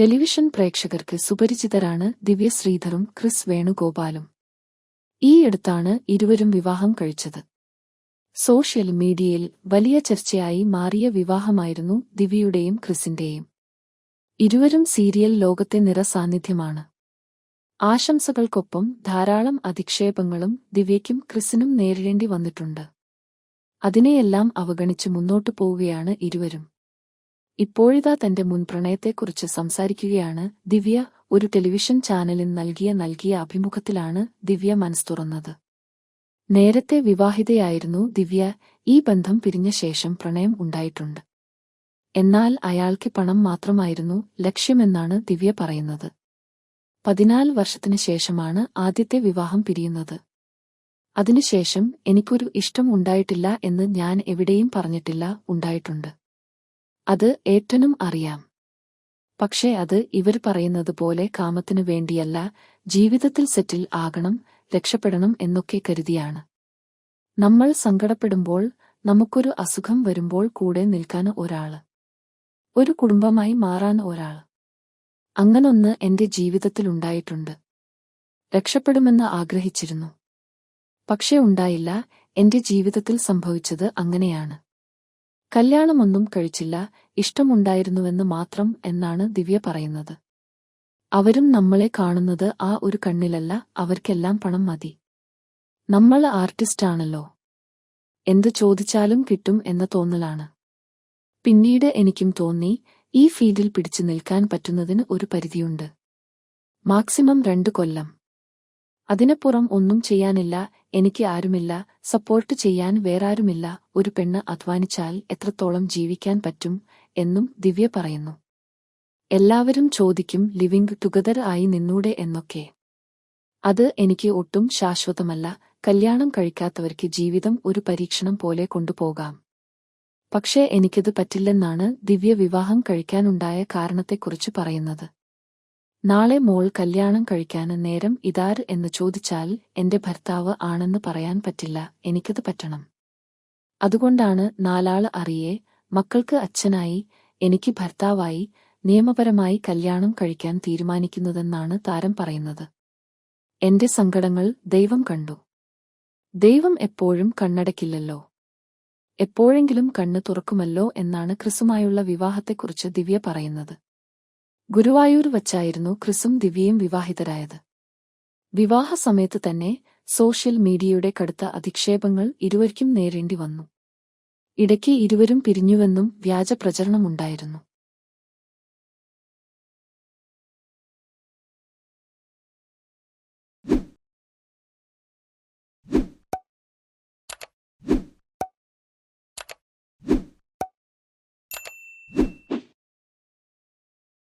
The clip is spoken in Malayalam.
ടെലിവിഷൻ പ്രേക്ഷകർക്ക് സുപരിചിതരാണ് ദിവ്യ ശ്രീധറും ക്രിസ് വേണുഗോപാലും. ഈ അടുത്താണ് ഇരുവരും വിവാഹം കഴിച്ചത്. സോഷ്യൽ മീഡിയയിൽ വലിയ ചർച്ചയായി മാറിയ വിവാഹമായിരുന്നു ദിവ്യയുടെയും ക്രിസിന്റെയും. ഇരുവരും സീരിയൽ ലോകത്തെ നിറസാന്നിധ്യമാണ് ആശംസകൾക്കൊപ്പം ധാരാളം അധിക്ഷേപങ്ങളും ദിവ്യയ്ക്കും ക്രിസിനും നേരിടേണ്ടി വന്നിട്ടുണ്ട്. അതിനെയെല്ലാം അവഗണിച്ച് മുന്നോട്ടു പോവുകയാണ് ഇരുവരും. ഇപ്പോഴിതാ തന്റെ മുൻ പ്രണയത്തെക്കുറിച്ച് സംസാരിക്കുകയാണ് ദിവ്യ. ഒരു ടെലിവിഷൻ ചാനലിൽ നൽകിയ നൽകിയ അഭിമുഖത്തിലാണ് ദിവ്യ മനസ് തുറന്നത്. നേരത്തെ വിവാഹിതയായിരുന്നു ദിവ്യ. ഈ ബന്ധം പിരിഞ്ഞ ശേഷം പ്രണയം ഉണ്ടായിട്ടുണ്ട്. എന്നാൽ അയാൾക്ക് പണം മാത്രമായിരുന്നു ലക്ഷ്യമെന്നാണ് ദിവ്യ പറയുന്നത്. പതിനാല് വർഷത്തിനു ശേഷമാണ് ആദ്യത്തെ വിവാഹം പിരിയുന്നത്. അതിനുശേഷം എനിക്കൊരു ഇഷ്ടം ഉണ്ടായിട്ടില്ല എന്ന് ഞാൻ എവിടെയും പറഞ്ഞിട്ടില്ല ഉണ്ടായിട്ടുണ്ട്. അത് ഏറ്റനും അറിയാം. പക്ഷേ അത് ഇവർ പറയുന്നത് പോലെ കാമത്തിനു വേണ്ടിയല്ല ജീവിതത്തിൽ സെറ്റിൽ ആകണം രക്ഷപ്പെടണം എന്നൊക്കെ കരുതിയാണ്. നമ്മൾ സങ്കടപ്പെടുമ്പോൾ നമുക്കൊരു അസുഖം വരുമ്പോൾ കൂടെ നിൽക്കാൻ ഒരാൾ ഒരു കുടുംബമായി മാറാൻ ഒരാൾ. അങ്ങനൊന്ന് എന്റെ ജീവിതത്തിൽ ഉണ്ടായിട്ടുണ്ട്. രക്ഷപ്പെടുമെന്ന് ആഗ്രഹിച്ചിരുന്നു. പക്ഷേ ഉണ്ടായില്ല എന്റെ ജീവിതത്തിൽ സംഭവിച്ചത് അങ്ങനെയാണ്. കല്യാണമൊന്നും കഴിച്ചില്ല ഇഷ്ടമുണ്ടായിരുന്നുവെന്ന് മാത്രം എന്നാണ് ദിവ്യ പറയുന്നത്. അവരും നമ്മളെ കാണുന്നത് ആ ഒരു കണ്ണിലല്ല അവർക്കെല്ലാം പണം മതി. നമ്മൾ ആർട്ടിസ്റ്റാണല്ലോ. എന്ത് ചോദിച്ചാലും കിട്ടും എന്ന തോന്നലാണ്. പിന്നീട് എനിക്കും തോന്നി ഈ ഫീൽഡിൽ പിടിച്ചു നിൽക്കാൻ പറ്റുന്നതിന് ഒരു പരിധിയുണ്ട്. മാക്സിമം രണ്ടു കൊല്ലം. അതിനപ്പുറം ഒന്നും ചെയ്യാനില്ല എനിക്ക് ആരുമില്ല സപ്പോർട്ട് ചെയ്യാൻ വേറാരുമില്ല ഒരു പെണ്ണ് അധ്വാനിച്ചാൽ എത്രത്തോളം ജീവിക്കാൻ പറ്റും എന്നും ദിവ്യ പറയുന്നു. എല്ലാവരും ചോദിക്കും ലിവിംഗ് ടുഗദർ ആയി നിന്നൂടെ എന്നൊക്കെ. അത് എനിക്ക് ഒട്ടും ശാശ്വതമല്ല. കല്യാണം കഴിക്കാത്തവർക്ക് ജീവിതം ഒരു പരീക്ഷണം പോലെ കൊണ്ടുപോകാം. പക്ഷേ എനിക്കത് പറ്റില്ലെന്നാണ് ദിവ്യ വിവാഹം കഴിക്കാനുണ്ടായ കാരണത്തെക്കുറിച്ച് പറയുന്നത്. നാളെ മോൾ കല്യാണം കഴിക്കാൻ നേരം ഇതാർ എന്ന് ചോദിച്ചാൽ എന്റെ ഭർത്താവ് ആണെന്ന് പറയാൻ പറ്റില്ല എനിക്കത് പറ്റണം. അതുകൊണ്ടാണ് നാലാൾ അറിയേ മക്കൾക്ക് അച്ഛനായി എനിക്ക് ഭർത്താവായി നിയമപരമായി കല്യാണം കഴിക്കാൻ തീരുമാനിക്കുന്നതെന്നാണ് താരം പറയുന്നത്. എന്റെ സങ്കടങ്ങൾ ദൈവം കണ്ടു. ദൈവം എപ്പോഴും കണ്ണടക്കില്ലല്ലോ. എപ്പോഴെങ്കിലും കണ്ണ് തുറക്കുമല്ലോ എന്നാണ് ക്രിസുമായുള്ള വിവാഹത്തെക്കുറിച്ച് ദിവ്യ പറയുന്നത്. ഗുരുവായൂർ വച്ചായിരുന്നു ക്രിസും ദിവ്യയും വിവാഹിതരായത്. വിവാഹ സമയത്ത് തന്നെ സോഷ്യൽ മീഡിയയുടെ കടുത്ത അധിക്ഷേപങ്ങൾ ഇരുവർക്കും നേരേണ്ടി വന്നു. ഇടയ്ക്ക് ഇരുവരും പിരിഞ്ഞുവെന്നും വ്യാജ പ്രചരണമുണ്ടായിരുന്നു.